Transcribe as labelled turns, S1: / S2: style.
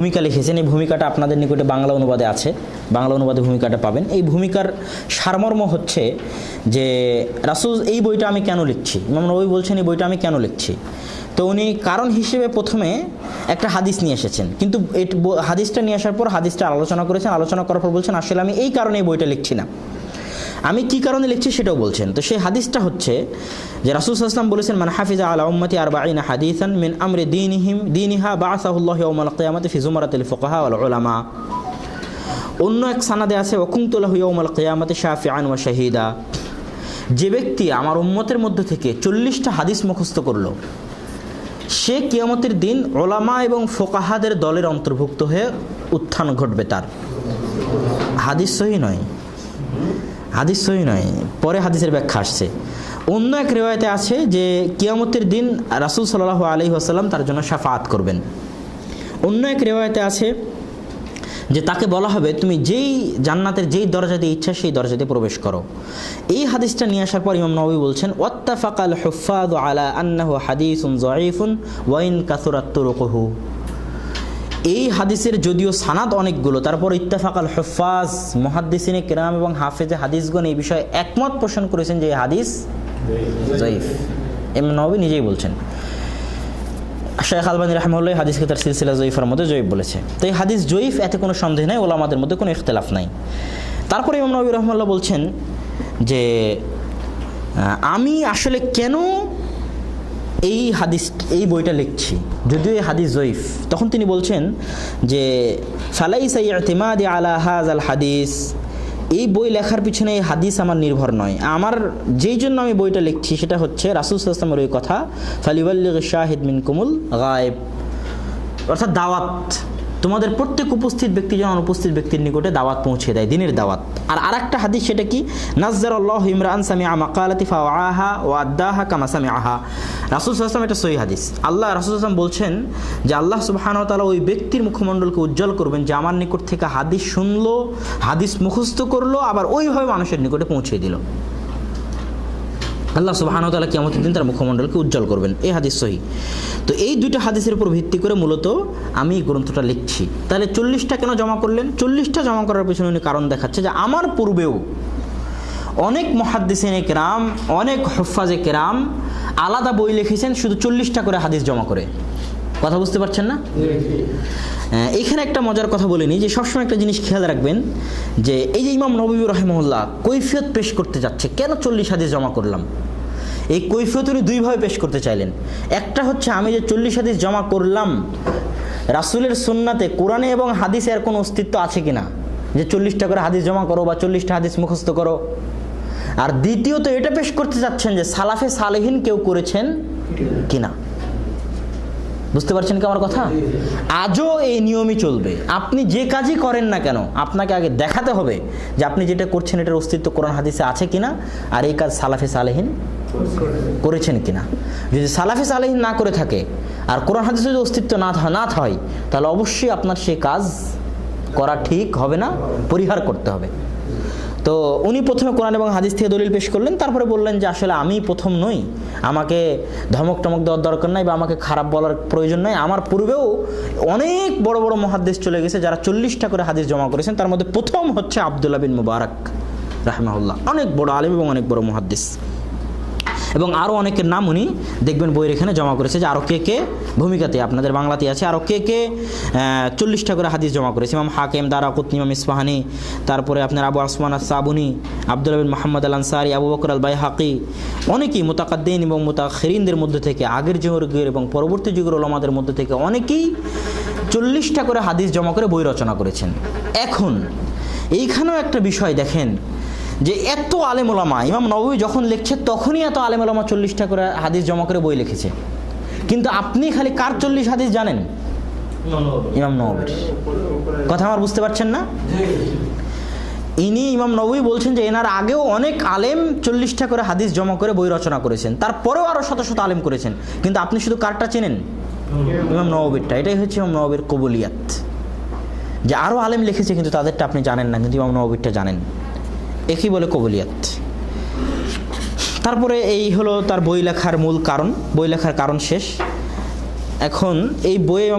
S1: ভূমিকা লিখেছেন। এই ভূমিকাটা আপনাদের নিকটে বাংলা অনুবাদে আছে। বাংলা অনুবাদে ভূমিকাটা পাবেন। এই ভূমিকার সারমর্ম হচ্ছে যে, রাসুল এই বইটা আমি কেন লিখছি? ইমাম নবী বলছেন, এই বইটা আমি কেন লিখছি? তো উনি কারণ হিসেবে প্রথমে একটা হাদিস নিয়ে এসেছেন। কিন্তু হাদিসটা নিয়ে আসার পর হাদিসটা আলোচনা করেছেন। আলোচনা করার পর বলছেন, আসলে আমি এই কারণে এই বইটা লিখছি না। আমি কি কারণে লিখছি সেটাও বলছেন। তো সেই হাদিসটা হচ্ছে যে রাসুল আসলাম বলেছেন মানে হাফিজা আলা উম্মতি আর বাঈনা হাদিসান মিন আমরে দিনহিম, দিনহা বাসাহুল্লাহ ইয়াউমাল কিয়ামাতি ফি জুমারাতিল ফুকাহা ওয়াল উলামা। অন্য এক সানাদে আছে ওকুমতুল্লাহ ইয়াউমাল কিয়ামাতি শাফিআন ওয়া শাহিদা। যে ব্যক্তি আমার উম্মতের মধ্যে থেকে চল্লিশটা হাদিস মুখস্থ করল, সে কিয়ামতের দিন ওলামা এবং ফোকাহাদের দলের অন্তর্ভুক্ত হয়ে উত্থান ঘটবে তার। হাদিস সহি নয়। হাদিস সহি নয়, পরে হাদিসের ব্যাখ্যা আসছে। অন্য এক রেওয়ায়তে আছে যে, কিয়ামতের দিন রাসুল সাল্লাহ আলহি আসাল্লাম তার জন্য সাফাত করবেন। অন্য এক রেওয়ায়তে আছে যে, তাকে বলা হবে, তুমি যেই জান্নাতের যেই দরজা দিয়ে ইচ্ছা, সেই দরজাতে প্রবেশ করো। এই হাদিসটা নিয়ে আসার পর ইমাম নবী বলছেন, ওয়াত্তাফাকাল হুফাদ আলা আন্নাহু হাদিসুন জয়ীফুন ওয়াইন কাসুরাত তুরুকুহু। এই হাদিসের যদিও সানাদ অনেকগুলো, তারপর ইত্তাফাকাল হফাজ মহাদ্দিসিনে কেরাম এবং হাফেজে হাদিসগণ এই বিষয়ে একমত পোষণ করেছেন যে হাদিস জয়ীফ এম নবী নিজেই বলছেন। শেখ আলবানী রহমুল্লাহ হাদিসকে তার সিলসিলা জয়ীফের মধ্যে জয়ীফ বলেছে। তো এই হাদিস জয়ীফ, এতে কোনো সন্দেহ নাই, ওলামাদের মধ্যে কোনো ইখতলাফ নাই। তারপরে ইমাম নবী রহমুল্লাহ বলছেন যে আমি আসলে কেন এই হাদিস, এই বইটা লিখছি। যদিও এই হাদিস জয়ীফ, তখন তিনি বলছেন যে ফালাই সাই ইতিমাদি আলা হাজ আল হাদিস। এই বই লেখার পিছনে এই হাদিস আমার নির্ভর নয়। আমার যেই জন্য আমি বইটা লিখছি, সেটা হচ্ছে রাসুল সাল্লামের ওই কথা, ফালিবাল্লিগ শাহিদ মিন কুমুল গায়েব। অর্থাৎ দাওয়াত। তোমাদের প্রত্যেক উপস্থিত ব্যক্তি যেন অনুপস্থিত ব্যক্তির নিকটে দাওয়াত পৌঁছে দেয়, দিনের দাওয়াত। আর আরেকটা হাদিস সেটা কি? নাজ্জার আল্লাহ ইমরান সামি আমাকালাতি ফাওয়াহা ও আদাহা কামা সামি আহা রাসুল সাল্লাম এটা সহি হাদিস। আল্লাহ রাসুল আসলাম বলছেন যে আল্লাহ সুবাহান তালা ওই ব্যক্তির মুখমণ্ডলকে উজ্জ্বল করবেন যে আমার নিকট থেকে হাদিস শুনলো, হাদিস মুখস্থ করল, আবার ওইভাবে মানুষের নিকটে পৌঁছে দিল। আল্লাহ সুবাহানতালা কিয়ামতের দিন তার মুখমণ্ডলকে উজ্জ্বল করবেন। এই হাদিস সহি। তো এই দুইটা হাদিসের উপর ভিত্তি করে মূলত আমি এই গ্রন্থটা লিখছি। তাহলে চল্লিশটা কেন জমা করলেন? চল্লিশটা জমা করার পিছনে উনি কারণ দেখাচ্ছে যে আমার পূর্বেও অনেক মহাদ্দিসেন কেরাম, অনেক হফাজে কেরাম আলাদা বই লিখেছেন, শুধু চল্লিশটা করে হাদিস জমা করে। কথা বুঝতে পারছেন না? এখানে একটা মজার কথা বলিনি যে সবসময় একটা জিনিস খেয়াল রাখবেন যে এই যে ইমাম নবী রহমউল্লাহ কৈফিয়ত পেশ করতে যাচ্ছে, কেন চল্লিশ হাদিস জমা করলাম? এই কৈফিয়ত উনি দুইভাবে পেশ করতে চাইলেন। একটা হচ্ছে, আমি যে চল্লিশ হাদিস জমা করলাম, রাসুলের সুন্নাতে, কোরআনে এবং হাদিসে আর কোনো অস্তিত্ব আছে কিনা? যে চল্লিশটা করে হাদিস জমা করো বা চল্লিশটা হাদিস মুখস্থ করো। আর দ্বিতীয়ত, এটা পেশ করতে চাচ্ছেন যে সালাফে সালেহীন কেউ করেছেন কিনা? বুঝতে পারছেন কি আমার কথা? আজও এই নিয়মই চলবে। আপনি যে কাজই করেন না কেন, আপনাকে আগে দেখাতে হবে যে আপনি যেটা করছেন এটার অস্তিত্ব কোরআন হাদিসে আছে কিনা, আর এই কাজ সালাফে সালেহীন করেছেন কিনা। যদি সালাফে সালেহীন না করে থাকে, আর কোরআন হাদিসে যদি অস্তিত্ব না না হয় তাহলে অবশ্যই আপনার সেই কাজ করা ঠিক হবে না, পরিহার করতে হবে। তো উনি প্রথমে কোরআন এবং হাদিস থেকে দলিল পেশ করলেন, তারপরে বললেন যে আসলে আমি প্রথম নই। আমাকে ধমক টমক দেওয়ার দরকার নাই বা আমাকে খারাপ বলার প্রয়োজন নাই। আমার পূর্বেও অনেক বড় বড় মহাদেশ চলে গেছে যারা চল্লিশটা করে হাদিস জমা করেছেন। তার মধ্যে প্রথম হচ্ছে আবদুল্লাহ বিন মুবারক, রাহমাহুল্লাহ। অনেক বড় আলিম এবং অনেক বড় মহাদ্দেশ। এবং আরও অনেকের নাম উনি দেখবেন বইয়ের এখানে জমা করেছে যে আরও কে কে ভূমিকাতে আপনাদের বাংলাতে আছে আরও কে কে চল্লিশটা করে হাদিস জমা করেছে। ইমাম হাকেম, দারা কুতনি, ইমাম ইসফাহানি, তারপরে আপনার Abu Usman Sabuni Abdul bin Mohammad al Ansari Abu Bakr al Baihaqi অনেকেই মোতাকাদ্দিন এবং মোতাখিরিনদের মধ্যে থেকে, আগের যুগের এবং পরবর্তী যুগের ওলামাদের মধ্যে থেকে অনেকেই চল্লিশটা করে হাদিস জমা করে বই রচনা করেছেন। এখন এইখানেও একটা বিষয় দেখেন যে এত আলেম ওলামা ইমাম নবী যখন লিখছে তখনই এত আলেম ওলামা চল্লিশটা করে হাদিস জমা করে বই লিখেছে। কিন্তু আপনি খালি কার চল্লিশ হাদিস জানেন? ইমাম নবীর। কথা আমার বুঝতে পারছেন না? ইনি ইমাম নবী বলছেন যে এনার আগেও অনেক আলেম চল্লিশটা করে হাদিস জমা করে বই রচনা করেছেন। তারপরেও আরও শত শত আলেম করেছেন। কিন্তু আপনি শুধু কারটা চেনেন? ইমাম নবীরটা। এটাই হচ্ছে ইমাম নবীর কবুলিয়াত। যে আরও আলেম লিখেছে কিন্তু তাদেরটা আপনি জানেন না কিন্তু ইমাম নবীরটা জানেন। একই বলে কবুলিয়াত। তারপরে এই হলো তার বই লেখার মূল কারণ, বই লেখার কারণ শেষ। এখন এই বইয়ে